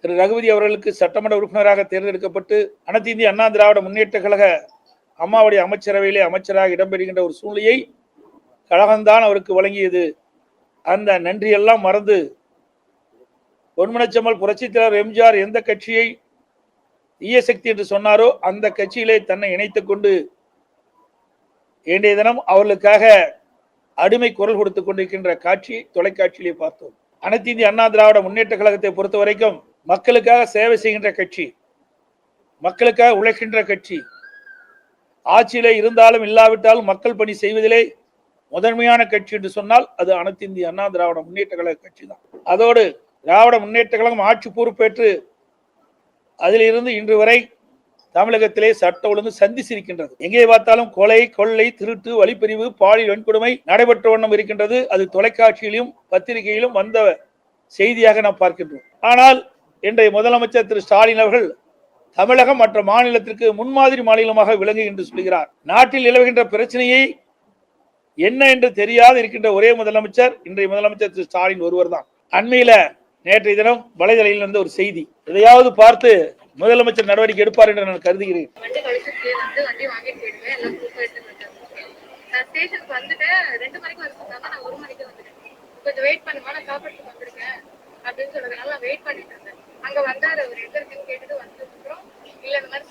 திரு ரகுபதி அவர்களுக்கு சட்டமன்ற உறுப்பினராக தேர்ந்தெடுக்கப்பட்டு அனைத்து இந்திய அண்ணா திராவிட முன்னேற்ற கழக அம்மாவுடைய அமைச்சரவையிலே அமைச்சராக இடம்பெறுகின்ற ஒரு சூழ்நிலையை கழகம்தான் அவருக்கு வழங்கியது. அந்த நன்றியெல்லாம் மறந்து பொன்மனச்சம்மல் புரட்சித் தலைவர் எம்ஜிஆர் எந்த கட்சியை ஈய சக்தி என்று சொன்னாரோ அந்த கட்சியிலே தன்னை இணைத்துக் கொண்டு இன்றைய தினம் அவர்களுக்காக அடிமை குரல் கொடுத்துக் கொண்டிருக்கின்ற காட்சி தொலைக்காட்சியிலே பார்த்தோம். அனைத்து இந்திய அண்ணா திராவிட முன்னேற்ற கழகத்தை பொறுத்த வரைக்கும் மக்களுக்காக சேவை செய்கின்ற கட்சி மக்களுக்காக உழைக்கின்ற கட்சி. ஆட்சியிலே இருந்தாலும் இல்லாவிட்டாலும் மக்கள் பணி செய்வதிலே முதன்மையான கட்சி என்று சொன்னால் அது அனைத்து இந்திய அண்ணா திராவிட முன்னேற்ற கழக கட்சி தான் அதோடு திராவிட முன்னேற்ற கழகம் ஆட்சி பொறுப்பேற்று அதிலிருந்து இன்று வரை தமிழகத்திலே சட்ட ஒழுங்கு சந்திச்சிருக்கின்றது. எங்கே பார்த்தாலும் கொலை கொள்ளை திருட்டு வழிப்பிரிவு பாலியல் வன்கொடுமை நடைபெற்ற வண்ணம் இருக்கின்றது. அது தொலைக்காட்சியிலும் பத்திரிகையிலும் வந்த செய்தியாக நாம் பார்க்கின்றோம். ஆனால் இன்றைய முதலமைச்சர் திரு ஸ்டாலின் அவர்கள் தமிழகம் மற்ற மாநிலத்திற்கு முன்மாதிரி மாநிலமாக விளங்கு என்று சொல்கிறார். நாட்டில் நிலவுகின்ற பிரச்சனையை என்ன என்று தெரியாது இருக்கின்ற ஒரே முதலமைச்சர் இன்றைய முதலமைச்சர் திரு ஸ்டாலின் ஒருவர் தான் அண்மையில நேற்றைய தினம் வலைதளையில் வந்த ஒரு செய்தி. எதையாவது பார்த்து முதலமைச்சர் நடவடிக்கை எடுப்பார் என்று நான் கருதுகிறேன். வண்டி வந்து வாங்கிட்டு எல்லாம் நான் ஸ்டேஷனுக்கு வந்துட்டேன். ரெண்டு மணிக்கு சொன்னாங்க. நான் ஒரு மணிக்கு கொஞ்சம் வெயிட் பண்ணுமா? நான் அப்படின்னு சொல்றதுனால நான் வெயிட் பண்ணிட்டு இருந்தேன். அங்க வந்தாரு அவர். கேட்டுட்டு மாதிரி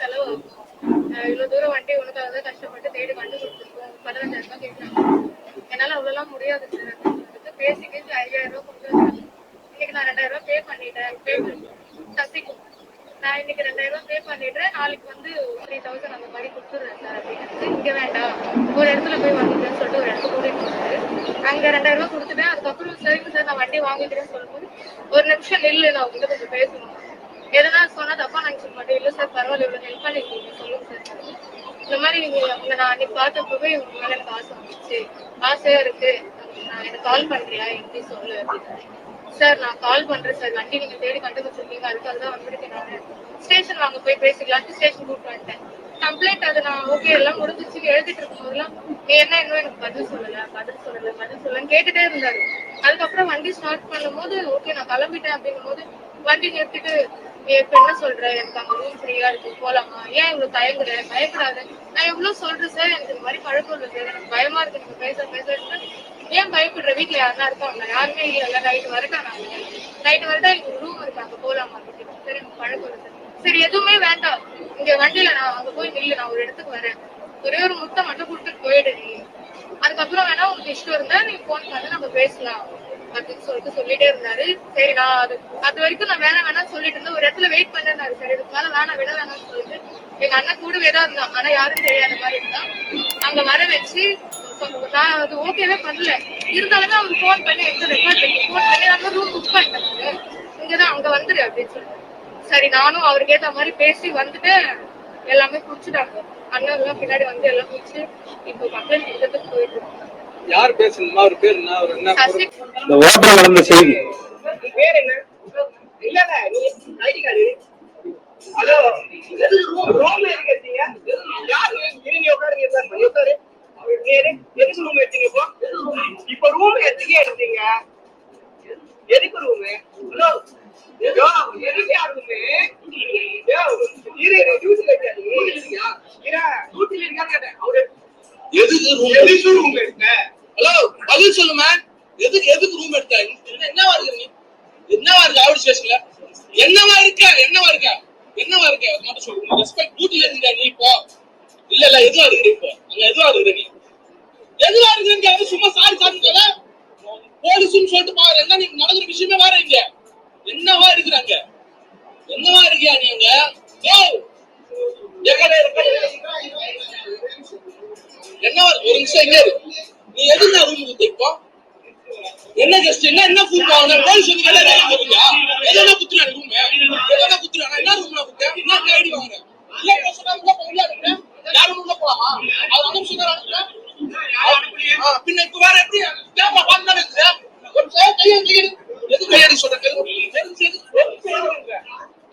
இவ்வளவு தூரம் வண்டி உனக்காக தான் கஷ்டப்பட்டு தேடி வண்டி கொடுத்துருக்கோம். பதினஞ்சாயிரம் ரூபாய் கேட்டாங்க. என்னால அவ்வளவுலாம் முடியாது சார் பேசி பேசி ஐயாயிரம் ரூபாய் கொடுத்து இன்னைக்கு நான் ரெண்டாயிரம் ரூபாய் பே பண்ணிட்டேன். பே சசிக்கும் நான் இன்னைக்கு ரெண்டாயிரம் ரூபாய் பே பண்ணிடுறேன். நாளைக்கு வந்து த்ரீ தௌசண்ட் அந்த மாதிரி கொடுத்துடுறேன் சார் அப்படின்னு இங்க வேண்டாம். ஒரு இடத்துல போய் வாங்கிக்கிறேன்னு சொல்லிட்டு ஒரு இடத்துல கூட்டிட்டு போனாரு. அங்க ரெண்டாயிரம் ரூபாய் கொடுத்துட்டேன். அதுக்கப்புறம் சரிங்க சார் நான் வண்டி வாங்கிக்கிறேன்னு சொல்லும்போது ஒரு நிமிஷம் நில்லு நான் உங்ககிட்ட கொஞ்சம் பேசணும். எதனா சொன்னா தப்பா நினைச்சுக்க மாட்டேன். இல்ல சார் பரவாயில்ல இவ்வளவு ஹெல்ப் பண்ணிருக்கீங்க. சொல்லுங்க சார் இந்த மாதிரி நீங்க உங்களை நான் அன்னைக்கு பார்த்தப்பவே உங்க மேல எனக்கு ஆசை வந்துச்சு. ஆசையா இருக்கு. நான் எனக்கு கால் பண்றியா? எப்படி சொல்லு அப்படின்னு. சார் நான் கால் பண்றேன் சார். வண்டி நீங்க தேடி கண்டுபிடிச்சிருக்கீங்க அதுக்காக தான் வந்திருக்கேன் நான் ஸ்டேஷன் வாங்க போய் பேசிக்கலாம்னு ஸ்டேஷன் கூப்பிட்டு வந்துட்டேன். கம்ப்ளைண்ட் அது நான் ஓகே எல்லாம் முடிஞ்சிச்சு எழுதிட்டு இருக்கும் போதெல்லாம் நீ என்ன இன்னும் எனக்கு பதில் சொல்லல பதில் சொல்லல பதில் சொல்லலன்னு கேட்டுட்டே இருந்தாரு. அதுக்கப்புறம் வண்டி ஸ்டார்ட் பண்ணும்போது ஓகே நான் கிளம்பிட்டேன் அப்படிங்கும் போது வண்டி நிறுத்திட்டு இப்ப என்ன சொல்ற? எனக்கு அங்க ரூம் ஃப்ரீயா இருக்கு போலாமா? ஏன் இவ்வளவு தயங்குற? பயப்படாத. நான் எவ்வளவு சொல்றேன் சார்? எனக்கு இந்த மாதிரி பழக்கம் இல்லை சார். எனக்கு பயமா இருக்கு. நீங்க பேச பேச. ஏன் பயப்படுற? வீட்டுல யாருன்னா இருக்காங்க யாருமே இல்ல. நைட்டு வரட்டானாங்க நைட்டு வரட்டா எனக்கு ரூம் இருக்கு? அங்க போலாமா? சரி பழக்கம் சரி. எதுவுமே வேண்டாம். இங்க வண்டியில நான் அங்க போய் நில்லு. நான் ஒரு இடத்துக்கு வரேன். ஒரே ஒரு முட்டை மட்டும் கொடுத்துட்டு போயிடு நீ. அதுக்கப்புறம் வேணா உங்களுக்கு இஷ்டம் இருந்தா நீ போன் பண்ணி. நம்ம பேசலாம். அப்படின்னு சொல்லிட்டு சொல்லிட்டே இருந்தாரு. சரி நான் அது அது வரைக்கும் நான் வேணாம் வேணாம் சொல்லிட்டு இருந்தேன். ஒரு இடத்துல வெயிட் பண்ணிருந்தாரு சரி. இதுக்கு மேல வேணாம் விட வேணாம்னு சொல்லிட்டு. எங்க அண்ணன் கூடவே தான் இருந்தான். ஆனா யாரும் தெரியாத மாதிரி இருந்தான். அங்க வர வச்சு நான் அது ஓகேவே பண்ணல. இருந்தாலுமே அவர் ஃபோன் பண்ணி எடுத்து ரெக்கார்ட் பண்ணி ஃபோன் பண்ணி நாங்க ரூம் புக் பண்ணிட்டேன். இங்கதான் அங்க வந்துரு அப்படின்னு சொல்லிட்டு. சரி நானும் அவருக்கு ஏத்த மாதிரி பேசி வந்துட்டு எல்லாமே குடிச்சிட்டாங்க அண்ணன் எல்லாம் பின்னாடி வந்து எல்லாம் குடிச்சு இப்போ கம்ப்ளைண்ட் கொடுத்துட்டு போயிட்டு யார் பேசணுமா? அவர் பேர் என்ன? அவர் என்ன இந்த ஓட்டம் நடந்த செய்தி. பேர் என்ன? இல்லங்க நீ ஐடி கார்டு ஹலோ ரூம் எடுத்தீங்க யாரு நீங்க உட்காருங்க? உட்காரு எதுக்கு ரூம் எடுத்தீங்க இப்போ? இப்போ ரூம் எதுக்கு எடுத்தீங்க? எதுக்கு ரூம் ஹலோ. எதுக்கு யார் ரூம் யோ இரு டியூட்டில இருக்காரு. இரு டியூட்டில இருக்கான்னு கேட்டேன். அவரு எதுக்கு ரூம் எதுக்கு ரூம் எடுத்த? ஹலோ பதில் சொல்லுமா எதுக்கு எதுக்கு ரூம் எடுத்த? என்ன- என்னவா இருக்கு நீ? என்னவா இருக்கு ஆவடி ஸ்டேஷன்ல என்னவா இருக்க? என்னவா இருக்க? என்னவா இருக்க? மட்டும் சொல்லு. ரெஸ்பெக்ட் டியூட்டில இருக்க நீ இப்போ. இல்ல இல்ல எதுவா இருக்கிற இப்போ? அங்க எதுவா இருக்கிற நீ? எதுவா இருக்கு கேட்டு சும்மா சாரி சாரி சொல்ல. போலீஸ்னு சொல்லிட்டு பாரு. என்ன நீ நடக்கிற விஷயமே வேற இங்க. என்னவா இருக்கிறாங்க? என்னவா இருக்கியா நீங்க? என்ன ஒரு நிமிஷம் எங்க நீ எதுனா ரூம் இப்போ என்ன கெஸ்ட் என்ன என்ன ஃபுட் வாங்க போலீஸ் வந்து கேட்டா வேலை போறீங்க எதனா குத்துறாங்க ரூம் எதனா குத்துறாங்க என்ன ரூம்ல குத்த என்ன ஐடி வாங்குற இல்ல இப்ப சொன்னா உள்ள போக முடியாது யாரும் உள்ள போலாமா அவர் அனுப்பிச்சு சொன்னாரு பின்ன இப்ப வேற எப்படி கேமரா பண்ணாரு ஒரு சார் கையை கையெடு எது கையெடு சொல்றேன்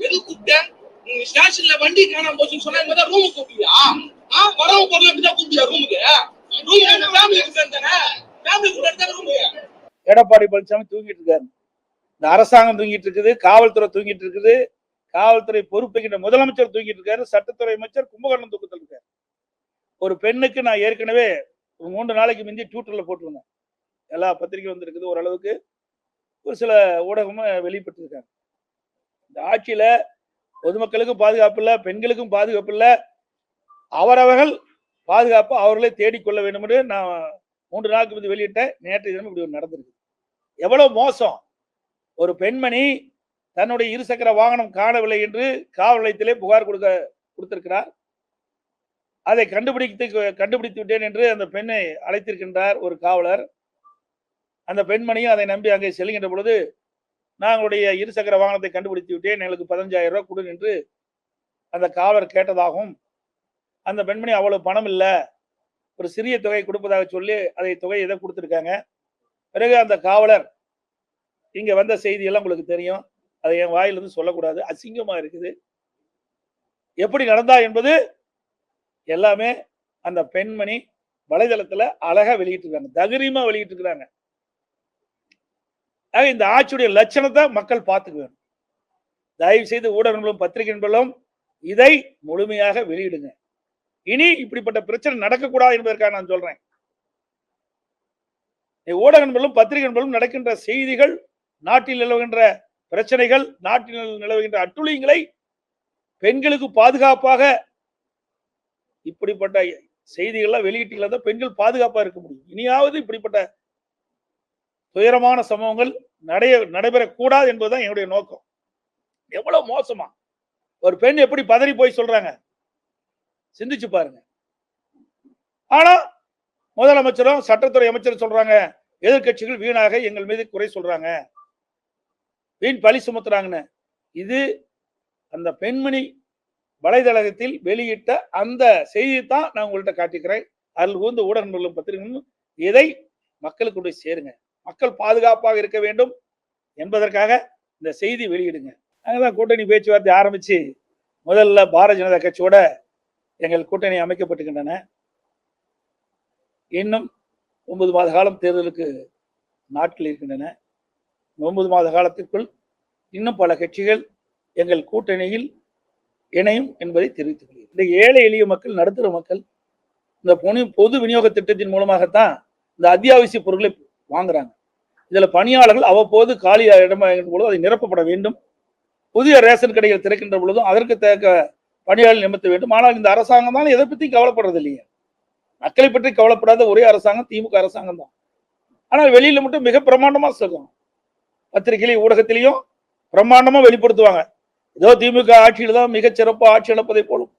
எது கூப்பிட்ட நீ ஸ்டேஷன்ல வண்டி காணாம போச்சுன்னு சொன்னா இந்த ரூம் கூப்பிட்டியா ஆ வரவங்க போறதுல இப்படிதான் கூப்பிட்டியா ரூமுக்கு ரூம் ஃபேமிலி கூப்பிட்டு தானே ஃபேமிலி கூப்பிட்டு தானே ரூமுக்கு எடப்பாடி பழனிசாமி தூங்கிட்டு இருக்காரு. இந்த அரசாங்கம் தூங்கிட்டு இருக்குது காவல்துறை தூங்கிட்டு இருக்குது. காவல்துறை பொறுப்புகின்ற முதலமைச்சர் தூங்கிட்டு இருக்காரு சட்டத்துறை அமைச்சர் கும்பகோணம் தூக்கத்தில் இருக்காரு. ஒரு பெண்ணுக்கு நான் ஏற்கனவே ஒரு மூன்று நாளைக்கு முந்தி ட்விட்டர்ல போட்டிருந்தேன். எல்லா பத்திரிகையும் வந்திருக்குது ஓரளவுக்கு. ஒரு சில ஊடகமும் வெளிப்பட்டிருக்காங்க இந்த ஆட்சியில பொதுமக்களுக்கும் பாதுகாப்பு இல்லை பெண்களுக்கும் பாதுகாப்பு இல்லை. அவரவர்கள் பாதுகாப்பு அவர்களே தேடிக்கொள்ள வேண்டும் என்று நான் மூன்று நாளுக்கு முந்தைய வெளியிட்ட நேற்று தினம் இப்படி ஒரு நடந்திருக்கு. எவ்வளவு மோசம். ஒரு பெண்மணி தன்னுடைய இருசக்கர வாகனம் காணவில்லை என்று காவல் நிலையத்திலே புகார் கொடுக்க கொடுத்திருக்கிறார். அதை கண்டுபிடித்து கண்டுபிடித்து விட்டேன் என்று அந்த பெண்ணை அழைத்திருக்கின்றார் ஒரு காவலர். அந்த பெண்மணியும் அதை நம்பி அங்கே செல்கின்ற பொழுது நாங்களுடைய இருசக்கர வாகனத்தை கண்டுபிடித்து விட்டேன் எங்களுக்கு பதினஞ்சாயிரம் ரூபாய் கொடு என்று அந்த காவலர் கேட்டதாகவும் அந்த பெண்மணி அவ்வளவு பணம் இல்லை ஒரு சிறிய தொகை கொடுப்பதாக சொல்லி அதை தொகை எதை கொடுத்துருக்காங்க. பிறகு அந்த காவலர் இங்கே வந்த செய்தியெல்லாம் உங்களுக்கு தெரியும். அதை என் வாயிலிருந்து சொல்லக்கூடாது. அசிங்கமாக இருக்குது. எப்படி நடந்தா என்பது எல்லாமே அந்த பெண்மணி வலைதளத்தில் அழகாக வெளியிட்டு இருக்காங்க வெளியிட்டிருக்கிறாங்க. ஆக இந்த ஆட்சியுடைய லட்சணத்தை மக்கள் பார்த்துக்க வேணும் தயவு செய்து ஊடகங்களும் பத்திரிகை நண்பர்களும் இதை முழுமையாக வெளியிடுங்க. இனி இப்படிப்பட்ட பிரச்சனை நடக்கக்கூடாது என்பதற்காக நான் சொல்றேன். ஊடக நண்பர்களும் பத்திரிகை நண்பர்களும் நடக்கின்ற செய்திகள் நாட்டில் நிலவுகின்ற பிரச்சனைகள் நாட்டில் நிலவுகின்ற அட்டுழியங்களை பெண்களுக்கு பாதுகாப்பாக இப்படிப்பட்ட செய்திகள்லாம் வெளியிட்டீங்களா தான் பெண்கள் பாதுகாப்பா இருக்க முடியும். இனியாவது இப்படிப்பட்ட துயரமான சம்பவங்கள் நடைய நடைபெறக்கூடாது என்பதுதான் என்னுடைய நோக்கம். எவ்வளவு மோசமா. ஒரு பெண் எப்படி பதறி போய் சொல்றாங்க? சிந்திச்சு பாருங்க. ஆனா முதலமைச்சரும் சட்டத்துறை அமைச்சரும் சொல்றாங்க எதிர்க்கட்சிகள் வீணாக எங்கள் மீது குறை சொல்றாங்க. வீண் பழி சுமத்துறாங்கன்னு. இது அந்த பெண்மணி வலைதளத்தில் வெளியிட்ட அந்த செய்தியை தான் நான் உங்கள்கிட்ட காட்டிக்கிறேன். அதில் கூர்ந்த ஊடகங்களும் பத்திரிகைகளும் இதை மக்களுக்கு கொண்டு போய் சேருங்க. மக்கள் பாதுகாப்பாக இருக்க வேண்டும் என்பதற்காக இந்த செய்தி வெளியிடுங்க. அங்கதான் கூட்டணி பேச்சுவார்த்தை ஆரம்பிச்சு முதல்ல பாரதிய ஜனதா கட்சியோட எங்கள் கூட்டணி அமைக்கப்பட்டுகின்றன இன்னும் ஒன்பது மாத காலம் தேர்தலுக்கு நாட்கள் இருக்கின்றன. ஒன்பது மாத காலத்திற்குள் இன்னும் பல கட்சிகள் எங்கள் கூட்டணியில் இணையும் என்பதை தெரிவித்துக் கொள்கிறேன். இந்த ஏழை எளிய மக்கள் நடுத்தர மக்கள் இந்த பொனி பொது விநியோக திட்டத்தின் மூலமாகத்தான் இந்த அத்தியாவசிய பொருட்களை வாங்குறாங்க. இதில் பணியாளர்கள் அவ்வப்போது காலி இடமாகின்ற பொழுது அதை நிரப்பப்பட வேண்டும். புதிய ரேஷன் கடைகள் திறக்கின்ற பொழுதும் அதற்கு தேக்க பணியாளர் நிமித்த வேண்டும். ஆனால் இந்த அரசாங்கம் தான் எதை பற்றி கவலைப்படுறது இல்லைங்க மக்களை பற்றி கவலைப்படாத ஒரே அரசாங்கம் திமுக அரசாங்கம் தான். ஆனால் வெளியில் மட்டும் மிக பிரமாண்டமாக சொல்லணும் பத்திரிகையிலையும் ஊடகத்திலையும் பிரம்மாண்டமாக வெளிப்படுத்துவாங்க. ஏதோ திமுக ஆட்சியில் தான் மிகச் சிறப்பாக ஆட்சி நடப்பதை போலும்.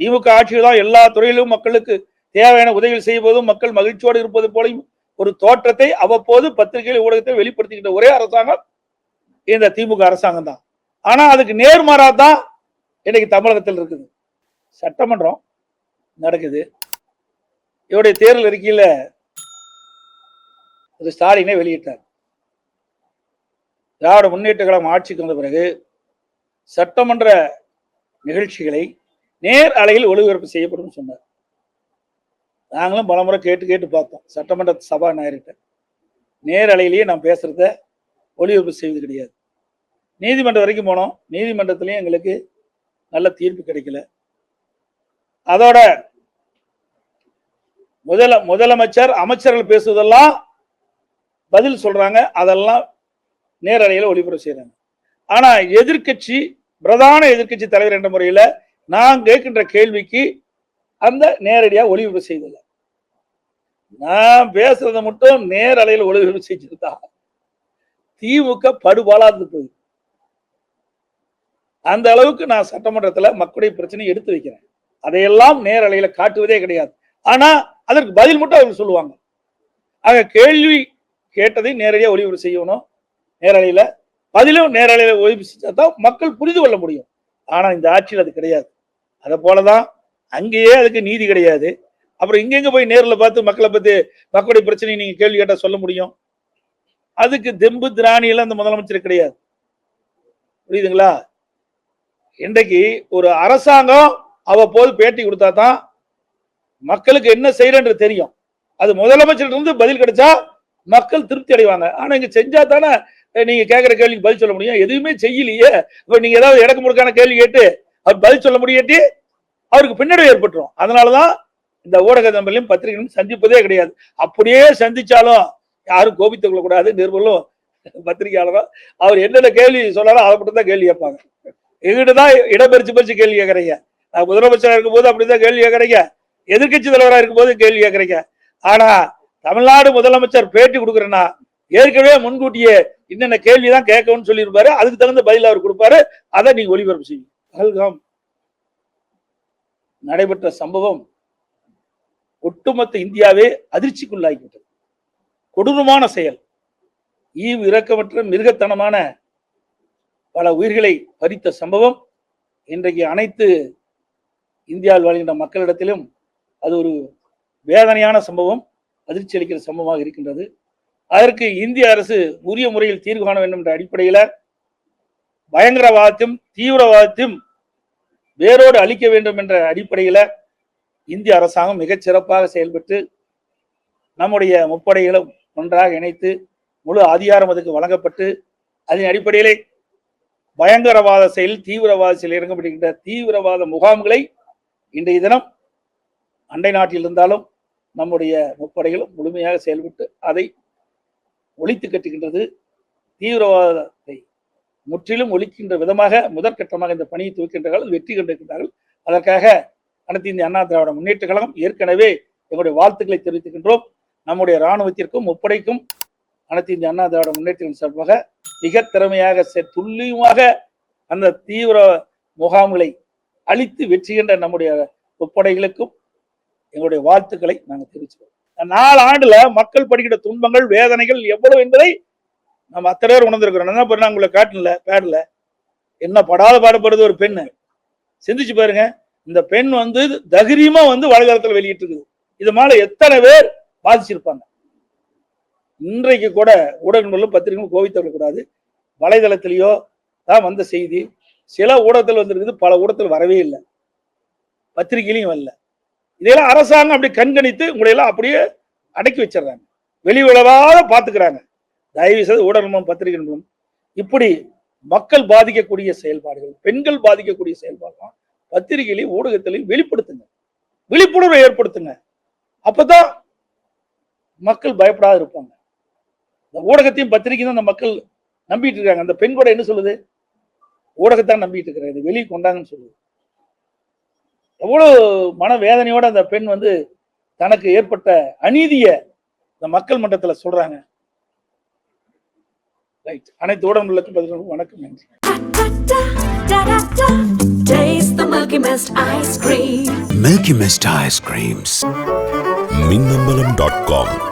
திமுக ஆட்சியில் தான் எல்லா துறையிலும் மக்களுக்கு தேவையான உதவிகள் செய்வதும் மக்கள் மகிழ்ச்சியோடு இருப்பது போலையும் ஒரு தோற்றத்தை அவ்வப்போது பத்திரிகை ஊடகத்தை வெளிப்படுத்திக்கிட்ட ஒரே அரசாங்கம் இந்த திமுக அரசாங்கம் தான். ஆனால் அதுக்கு நேர்மாறாக தான் இன்னைக்கு தமிழகத்தில் இருக்குது. சட்டமன்றம் நடக்குது. இவருடைய தேர்தல் அறிக்கையில் திரு ஸ்டாலினை வெளியிட்டார். திராவிட முன்னேற்ற கழகம் ஆட்சிக்கு வந்த பிறகு சட்டமன்ற நிகழ்ச்சிகளை நேர் அலையில் ஒளிபரப்பு செய்யப்படும் சொன்னார். நாங்களும் பலமுறை கேட்டு கேட்டு பார்த்தோம். சட்டமன்ற சபாநாயகர்கிட்ட. நேர் அலையிலேயே நான் பேசுறத ஒளிபரப்பு செய்வது கிடையாது. நீதிமன்றம் வரைக்கும் போனோம். நீதிமன்றத்திலையும் எங்களுக்கு நல்ல தீர்ப்பு கிடைக்கல. அதோட முதல முதலமைச்சர் அமைச்சர்கள் பேசுவதெல்லாம் பதில் சொல்றாங்க. அதெல்லாம் நேரலையில் ஒளிபரப்பு செய்யறாங்க ஆனா எதிர்க்கட்சி பிரதான எதிர்க்கட்சி தலைவர் என்ற முறையில நான் கேட்கின்ற கேள்விக்கு அந்த நேரடியாக ஒளிபரப்பு செய்தல நான் பேசுறதை மட்டும் நேரலையில் ஒளிபரப்பு செஞ்சிருந்தா திமுக படுபாலாந்து போயிருக்கு அந்த அளவுக்கு நான் சட்டமன்றத்தில் மக்களுடைய பிரச்சனையை எடுத்து வைக்கிறேன். அதையெல்லாம் நேரலையில காட்டுவதே கிடையாது. ஆனா அதற்கு பதில் மட்டும் அவங்க சொல்லுவாங்க. ஆக கேள்வி கேட்டதை நேரடியாக ஒளிபரப்பு செய்யணும். நேரலையில பதிலும் நேரலையில ஒளிபரப்பு செஞ்சா தான் மக்கள் புரிந்து கொள்ள முடியும். ஆனா இந்த ஆட்சியில் அது கிடையாது. அதை போலதான் அங்கேயே அதுக்கு நீதி கிடையாது. அப்புறம் இங்கெங்க போய் நேரில் பார்த்து மக்களை பத்தி மக்களுடைய பிரச்சனையை நீங்க கேள்வி கேட்டால் சொல்ல முடியும்? அதுக்கு தெம்பு திராணியெல்லாம் அந்த முதலமைச்சர் கிடையாது. புரியுதுங்களா? இன்றைக்கு ஒரு அரசாங்கம் அவ்வப்போது பேட்டி கொடுத்தா தான் மக்களுக்கு என்ன செய்யறன்று தெரியும். அது முதலமைச்சர் இருந்து பதில் கிடைச்சா மக்கள் திருப்தி அடைவாங்க. ஆனா இங்க செஞ்சா தானே நீங்க கேட்கிற கேள்விக்கு பதில் சொல்ல முடியும். எதுவுமே செய்யலையே. இப்ப நீங்க ஏதாவது இடக்கு முடுக்கான கேள்வி கேட்டு அவர் பதில் சொல்ல முடியாட்டி அவருக்கு பின்னடைவு ஏற்பட்டுரும். அதனாலதான் இந்த ஊடக நம்பரையும் பத்திரிகையும் சந்திப்பதே கிடையாது. அப்படியே சந்திச்சாலும் யாரும் கோபித்துக் கொள்ளக்கூடாது. நிருபர்களும் பத்திரிகையாளரும் அவர் என்னென்ன கேள்வி சொன்னாலும் அதை மட்டும் தான் கேள்வி கேட்பாங்க. எங்கிட்ட தான் இடப்பெருச்சு பறிச்சு கேள்வி கேட்கறீங்க. நான் முதலமைச்சராக இருக்கும்போது அப்படிதான் கேள்வி கேட்கறீங்க. எதிர்க்கட்சி தலைவராக இருக்கும் போது கேள்வி கேட்கறீங்க. ஆனா தமிழ்நாடு முதலமைச்சர் பேட்டி கொடுக்குறேன்னா ஏற்கனவே முன்கூட்டியே என்னென்ன கேள்வி தான் கேட்கணும்னு சொல்லியிருப்பாரு. அதுக்கு தகுந்த பதில் அவர் கொடுப்பாரு. அதை நீங்க ஒளிபரப்பு செய்யும் பகல்காம் நடைபெற்ற சம்பவம் ஒட்டுமொத்த இந்தியாவே அதிர்ச்சிக்குள்ளாகிவிட்டது. கொடூரமான செயல். ஈவு இரக்கமற்ற மிருகத்தனமான பல உயிர்களை பறித்த சம்பவம். இன்றைக்கு அனைத்து இந்தியாவில் வாழ்கின்ற மக்களிடத்திலும் அது ஒரு வேதனையான சம்பவம் அதிர்ச்சி அளிக்கிற சம்பவமாக இருக்கின்றது. அதற்கு இந்திய அரசு உரிய முறையில் தீர்வு காண வேண்டும் என்ற அடிப்படையில் பயங்கரவாதத்தையும் தீவிரவாதத்தையும் வேரோடு அழிக்க வேண்டும் என்ற அடிப்படையில் இந்திய அரசாங்கம் மிகச் சிறப்பாக செயல்பட்டு நம்முடைய முப்படைகளும் ஒன்றாக இணைத்து முழு அதிகாரம் அதுக்கு வழங்கப்பட்டு அதன் அடிப்படையிலே பயங்கரவாத செயல் தீவிரவாத செயல் இறங்கப்படுகின்ற தீவிரவாத முகாம்களை இன்றைய தினம் அண்டை நாட்டில் இருந்தாலும் நம்முடைய முப்படைகளும் முழுமையாக செயல்பட்டு அதை ஒழித்து கட்டுகின்றது. தீவிரவாதத்தை முற்றிலும் ஒழிக்கின்ற விதமாக முதற்கட்டமாக இந்த பணியை துவக்கின்றார்கள் வெற்றி கண்டிருக்கின்றார்கள். அதற்காக அனைத்து இந்திய அண்ணா திராவிட முன்னேற்ற கழகம் ஏற்கனவே எங்களுடைய வாழ்த்துக்களை தெரிவித்துக்கின்றோம். நம்முடைய இராணுவத்திற்கும் முப்படைக்கும் அனைத்து இந்திய அண்ணா திராவிட முன்னேற்ற சார்பாக மிக திறமையாக செ- துல்லியமாக அந்த தீவிர முகாம்களை அழித்து வெற்றிகின்ற நம்முடைய ஒப்படைகளுக்கும் எங்களுடைய வாழ்த்துக்களை நாங்கள் தெரிவிச்சுக்கிறோம். நாலு ஆண்டுல மக்கள் படுகிற துன்பங்கள் வேதனைகள் எவ்வளவு என்பதை நம்ம அத்தனை பேர் உணர்ந்திருக்கிறோம். என்ன பண்ண உங்களை காட்டினல பேடல என்ன படாத பாடுபடுறது ஒரு பெண்ணு. சிந்திச்சு பாருங்க இந்த பெண் வந்து தகிரியமா வந்து வலைதளத்தில் வெளியிட்டு இருக்குது இது மேல எத்தனை பேர் பாதிச்சிருப்பாங்க? இன்றைக்கு கூட ஊடகங்களும் பத்திரிகைகளும் கோவித்தவிடக் வரக்கூடாது. வலைதளத்திலேயோ தான் வந்த செய்தி. சில ஊடகத்தில் வந்திருக்குது பல ஊடகத்தில் வரவே இல்லை. பத்திரிகையிலையும் வரல. இதையெல்லாம் அரசாங்கம் அப்படி கண்கணித்து உங்களையெல்லாம் அப்படியே அடக்கி வச்சிடுறாங்க. வெளி உலகாத பார்த்துக்கிறாங்க. தயவு செய்து ஊடகமும் பத்திரிகைகளும் இப்படி மக்கள் பாதிக்கக்கூடிய செயல்பாடுகள் பெண்கள் பாதிக்கக்கூடிய செயல்பாடுலாம் பத்திரிகையிலையும் ஊடகத்திலையும் வெளிப்படுத்துங்க. விழிப்புணர்வை ஏற்படுத்துங்க. அப்பதான் மக்கள் பயப்படாத இருப்பாங்க. ஊடகத்தையும் பத்திரிகையும் தான் அந்த மக்கள் நம்பிட்டு இருக்காங்க. அந்த பெண் கூட என்ன சொல்லுது? ஊடகத்தான் நம்பிட்டு இருக்கிறாங்க. இது வெளியே கொண்டாங்கன்னு சொல்லுது. எவ்வளவு மன வேதனையோட அந்த பெண் வந்து தனக்கு ஏற்பட்ட அநீதிய இந்த மக்கள் மன்றத்துல சொல்றாங்க. ரைட் அனைத்து ஊடகங்களுக்கும் பதில் வணக்கம். நன்றி. Milky Mist ice cream. Milky Mist ice creams. Com